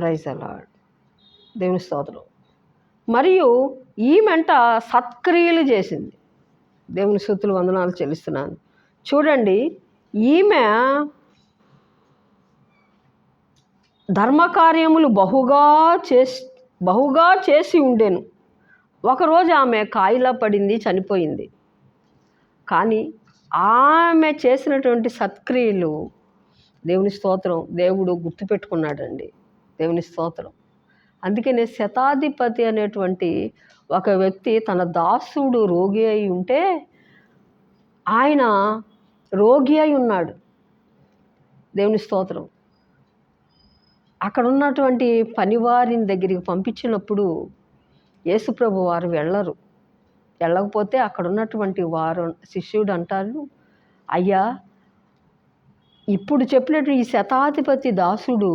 Praise అలాడ్ దేవుని స్తోత్రం. మరియు ఈమెంట సత్క్రియలు చేసింది. దేవుని సూతులు వందనాలు చెల్లిస్తున్నాను. చూడండి ఈమె ధర్మకార్యములు బహుగా చేసి బహుగా చేసి ఉండెను. ఒకరోజు ఆమె కాయిలా పడింది చనిపోయింది. కానీ ఆమె చేసినటువంటి సత్క్రియలు దేవుని స్తోత్రం దేవుడు గుర్తుపెట్టుకున్నాడండి. దేవుని స్తోత్రం. అందుకనే శతాధిపతి అనేటువంటి ఒక వ్యక్తి తన దాసుడు రోగి అయి ఉంటే ఆయన రోగి అయి ఉన్నాడు. దేవుని స్తోత్రం. అక్కడ ఉన్నటువంటి పనివారిని దగ్గరికి పంపించినప్పుడు యేసుప్రభు వారు వెళ్ళరు. వెళ్ళకపోతే అక్కడ ఉన్నటువంటి వారు శిష్యుడు అంటారు అయ్యా ఇప్పుడు చెప్పినట్టు ఈ శతాధిపతి దాసుడు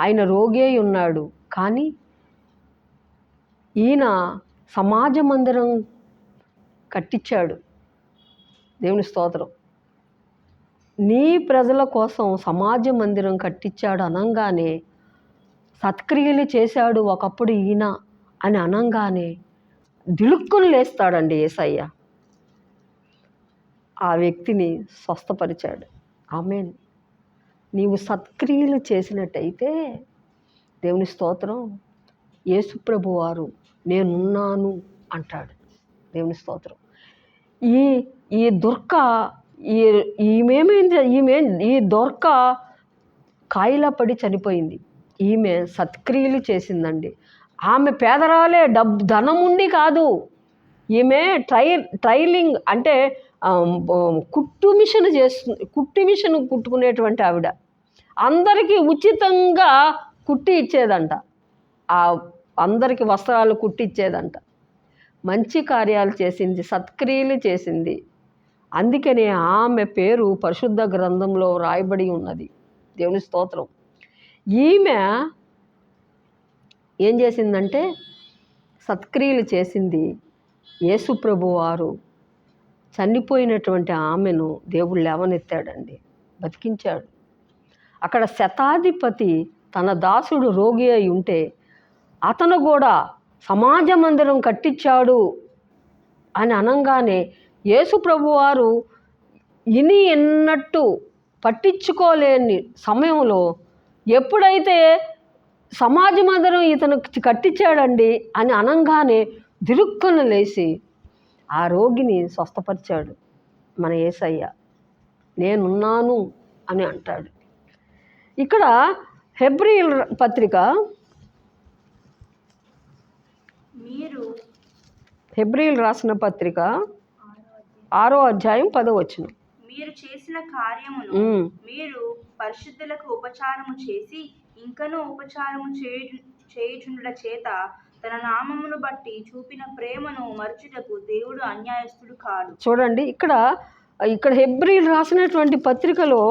ఆయన రోగే ఉన్నాడు. కానీ ఈయన సమాజ మందిరం కట్టించాడు. దేవుని స్తోత్రం. నీ ప్రజల కోసం సమాజ మందిరం కట్టించాడు అనంగానే సత్క్రియలు చేశాడు ఒకప్పుడు ఈయన అని అనంగానే దిలుక్కును లేస్తాడండి ఏసయ్య. ఆ వ్యక్తిని స్వస్థపరిచాడు. ఆమెన్. నీవు సత్క్రియలు చేసినట్టయితే దేవుని స్తోత్రం యేసుప్రభు వారు నేనున్నాను అంటాడు. దేవుని స్తోత్రం. ఈ ఈ దుర్క ఈ ఈమెమేంది ఈమె ఈ దొర్క కాయిలా పడి చనిపోయింది. ఈమె సత్క్రియలు చేసిందండి. ఆమె పేదరాలే డబ్బు ధనం ఉండి కాదు. ఈమె ట్రై ట్రైలింగ్ అంటే కుట్టు మిషన్ చేస్తు కుట్టు మిషన్ కుట్టుకునేటువంటి ఆవిడ. అందరికీ ఉచితంగా కుట్టి ఇచ్చేదంట. ఆ అందరికి వస్త్రాలు కుట్టిచ్చేదంట మంచి కార్యాలు చేసింది సత్క్రియలు చేసింది. అందుకనే ఆమె పేరు పరిశుద్ధ గ్రంథంలో రాయబడి ఉన్నది. దేవుని స్తోత్రం. ఈమె ఏం చేసిందంటే సత్క్రియలు చేసింది యేసుప్రభు వారు చనిపోయినటువంటి ఆమెను దేవుడు లేవనెత్తాడండి. బతికించాడు. అక్కడ శతాధిపతి తన దాసుడు రోగి అయి ఉంటే అతను కూడా సమాజ మందిరం కట్టించాడు అని అనంగానే యేసు ప్రభువారు ఇని ఎన్నట్టు పట్టించుకోలేని సమయంలో ఎప్పుడైతే సమాజ మందిరం ఇతను కట్టించాడండి అని అనంగానే దిరుక్కున లేచి ఆ రోగిని స్వస్థపరిచాడు మన ఏసయ్య. నేనున్నాను అని అంటాడు. ఇక్కడ హెబ్రిల్ పత్రిక మీరు హెబ్రిల్ రాసిన పత్రిక ఆరో అధ్యాయం పదో వచ్చిన మీరు చేసిన కార్యమును మీరు పరిశుద్ధులకు ఉపచారము చేసి ఇంకనూ ఉపచారము చేయుచు చేయుచుండుట చేత తన నామమును బట్టి చూపిన ప్రేమను మరచుటకు దేవుడు అన్యాయస్తుడు కాడు. చూడండి ఇక్కడ ఇక్కడ హెబ్రిల్ రాసినటువంటి పత్రికలో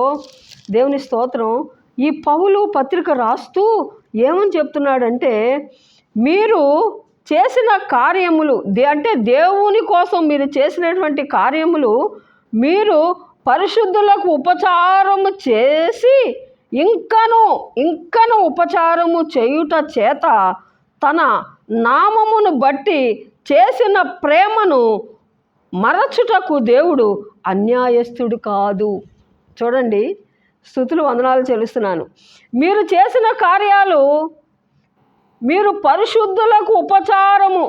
దేవుని స్తోత్రం ఈ పౌలు పత్రిక రాస్తూ ఏమని చెప్తున్నాడంటే మీరు చేసిన కార్యములు దే అంటే దేవుని కోసం మీరు చేసినటువంటి కార్యములు మీరు పరిశుద్ధులకు ఉపచారము చేసి ఇంకను ఇంకను ఉపచారము చేయుట చేత తన నామమును బట్టి చేసిన ప్రేమను మరచుటకు దేవుడు అన్యాయస్తుడు కాదు. చూడండి స్థుతులు వందనాలు చెల్లిస్తున్నాను. మీరు చేసిన కార్యాలు మీరు పరిశుద్ధులకు ఉపచారము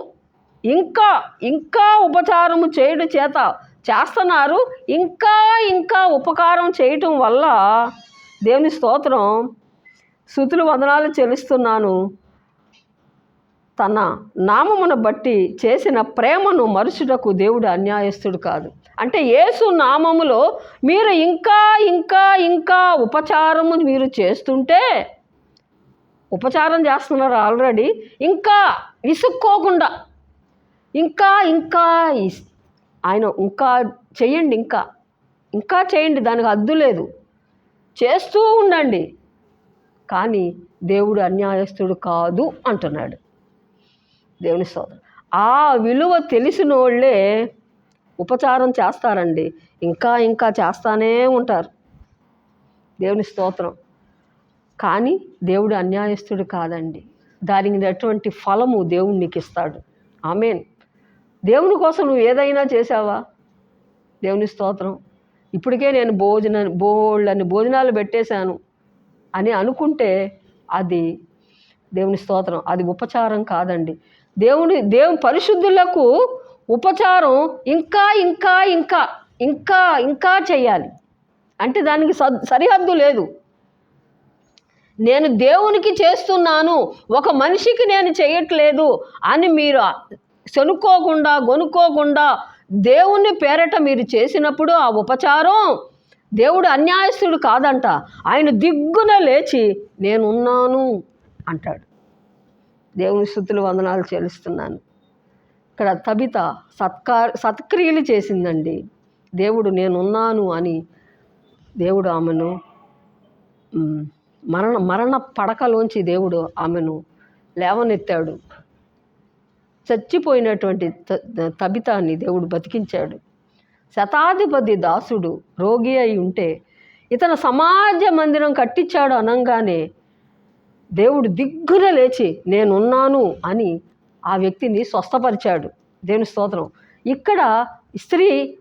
ఇంకా ఇంకా ఉపచారము చేయడం చేత చేస్తున్నారు ఇంకా ఇంకా ఉపకారం చేయటం వల్ల దేవుని స్తోత్రం. శృతులు వందనాలు చెల్లిస్తున్నాను. తన నామమును బట్టి చేసిన ప్రేమను మరుచుటకు దేవుడు అన్యాయస్తుడు కాదు. అంటే యేసు నామములో మీరు ఇంకా ఇంకా ఇంకా ఉపచారము మీరు చేస్తుంటే ఉపచారం చేస్తున్నారు ఆల్రెడీ ఇంకా విసుక్కోకుండా ఇంకా ఇంకా ఆయన ఇంకా చేయండి ఇంకా ఇంకా చేయండి దానికి అద్దు లేదు. చేస్తూ ఉండండి. కానీ దేవుడు అన్యాయస్తుడు కాదు అంటున్నాడు. దేవుని స్తోత్రం. ఆ విలువ తెలిసిన వాళ్ళే ఉపచారం చేస్తారండి. ఇంకా ఇంకా చేస్తానే ఉంటారు. దేవుని స్తోత్రం. కానీ దేవుడు అన్యాయస్తుడు కాదండి. దానికి అటువంటి ఫలము దేవుడు నీకు ఇస్తాడు. ఆమెన్. దేవుని కోసం నువ్వు ఏదైనా చేసావా దేవుని స్తోత్రం. ఇప్పటికే నేను భోజన బోళ్ళని భోజనాలు పెట్టేశాను అని అనుకుంటే అది దేవుని స్తోత్రం. అది ఉపచారం కాదండి. దేవుని దేవుని పరిశుద్ధులకు ఉపచారం ఇంకా ఇంకా ఇంకా ఇంకా ఇంకా చేయాలి. అంటే దానికి సద్ సరిహద్దు లేదు. నేను దేవునికి చేస్తున్నాను ఒక మనిషికి నేను చేయట్లేదు అని మీరు శనుక్కోకుండా గొనుక్కోకుండా దేవుని పేరట మీరు చేసినప్పుడు ఆ ఉపచారం దేవుడు అన్యాయస్తుడు కాదంట. ఆయన దిగ్గున లేచి నేనున్నాను అంటాడు. దేవుని స్థుతులు వందనాలు చెల్లిస్తున్నాను. ఇక్కడ తబిత సత్కార్ సత్క్రియలు చేసిందండి. దేవుడు నేనున్నాను అని దేవుడు ఆమెను మరణ మరణ పడకలోంచి దేవుడు ఆమెను లేవనెత్తాడు. చచ్చిపోయినటువంటి త- తబితాన్ని దేవుడు బతికించాడు. శతాధిపతి దాసుడు రోగి అయి ఉంటే ఇతను సమాజ మందిరం కట్టించాడు అనగానే దేవుడు దిగ్గున లేచి నేనున్నాను అని ఆ వ్యక్తిని స్వస్థపరిచాడు. దేవుని స్తోత్రం. ఇక్కడ స్త్రీ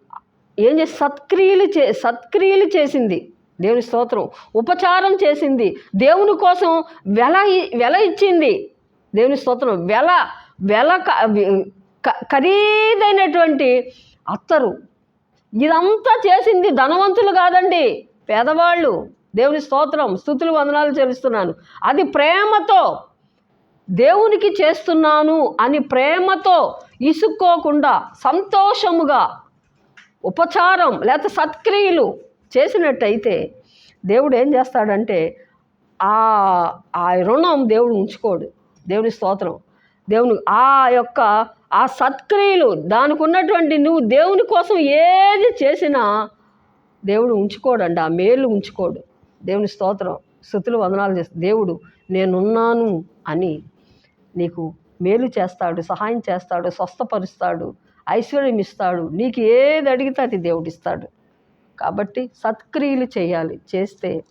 ఏం చేసి సత్క్రియలు చే సత్క్రియలు చేసింది. దేవుని స్తోత్రం. ఉపచారం చేసింది. దేవుని కోసం వెల వెల ఇచ్చింది. దేవుని స్తోత్రం. వెల వెల క- ఖరీదైనటువంటి అత్తరు. ఇదంతా చేసింది ధనవంతులు కాదండి పేదవాళ్ళు. దేవుని స్తోత్రం స్థుతులు వందనాలు చెల్లిస్తున్నాను. అది ప్రేమతో దేవునికి చేస్తున్నాను అని ప్రేమతో ఇసుక్కోకుండా సంతోషముగా ఉపచారం లేక సత్క్రియలు చేసినట్టయితే దేవుడు ఏం చేస్తాడంటే ఆ ఆ రుణం దేవుడు ఉంచుకోడు. దేవుని స్తోత్రం. దేవుని ఆ యొక్క ఆ సత్క్రియలు దానికి ఉన్నటువంటి నువ్వు దేవుని కోసం ఏది చేసినా దేవుడు ఉంచుకోడండి. ఆ మేలు ఉంచుకోడు. దేవుని స్తోత్రం స్థుతులు వందనాలు చేస్తా దేవుడు నేనున్నాను అని నీకు మేలు చేస్తాడు సహాయం చేస్తాడు స్వస్థపరుస్తాడు ఐశ్వర్యం ఇస్తాడు నీకు ఏది అడిగితే అది దేవుడు ఇస్తాడు. కాబట్టి సత్క్రియలు చేయాలి చేస్తే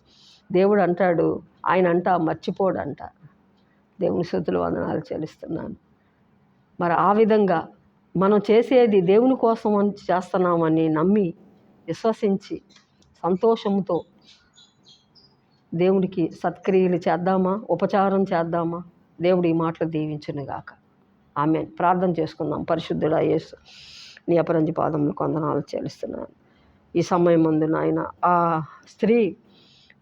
దేవుడు అంటాడు ఆయన అంట మర్చిపోడంట. దేవుని స్థుతులు వందనాలు చెల్లిస్తున్నాను. మరి ఆ విధంగా మనం చేసేది దేవుని కోసం అని చేస్తున్నామని నమ్మి విశ్వసించి సంతోషంతో దేవుడికి సత్క్రియలు చేద్దామా? ఉపచారం చేద్దామా? దేవుడు ఈ మాటలు దీవించునుగాక ఆమె ప్రార్థన చేసుకుందాం. పరిశుద్ధుడా యేసు నీ అపరంజి పాదములు కొందనాలు చెల్లిస్తున్నాను. ఈ సమయం ముందు నాయన ఆ స్త్రీ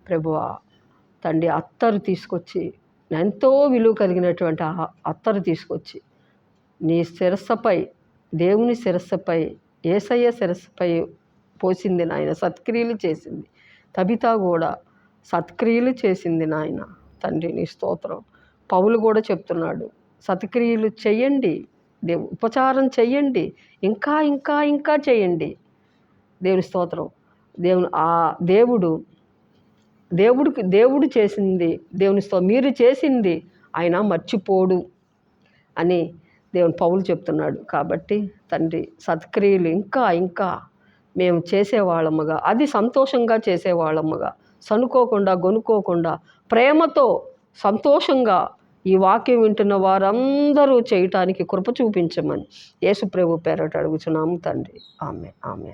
ప్రభువ తండ్రి అత్తరు తీసుకొచ్చి ఎంతో విలువ కలిగినటువంటి ఆ అత్తరు తీసుకొచ్చి నీ శిరస్సుపై దేవుని శిరస్సుపై ఏసయ్య శిరస్సుపై పోసింది నాయన సత్క్రియలు చేసింది. తబితా కూడా సత్క్రియలు చేసింది నాయన. తండ్రి నీ స్తోత్రం. పౌలు కూడా చెప్తున్నాడు సత్క్రియలు చేయండి దేవు ఉపచారం చేయండి ఇంకా ఇంకా ఇంకా చేయండి. దేవుని స్తోత్రం. దేవుని ఆ దేవుడు దేవుడికి దేవుడు చేసింది దేవుని స్తో మీరు చేసింది ఆయన మర్చిపోడు అని దేవుని పౌలు చెప్తున్నాడు. కాబట్టి తండ్రి సత్క్రియలు ఇంకా ఇంకా మేము చేసేవాళ్ళముగా అది సంతోషంగా చేసేవాళ్ళముగా సనుకోకుండా గొనుక్కోకుండా ప్రేమతో సంతోషంగా ఈ వాక్యం వింటున్న వారందరూ చేయటానికి కృప చూపించమని యేసుప్రభు పేరట అడుగుచున్నాము తండ్రి. ఆమె ఆమె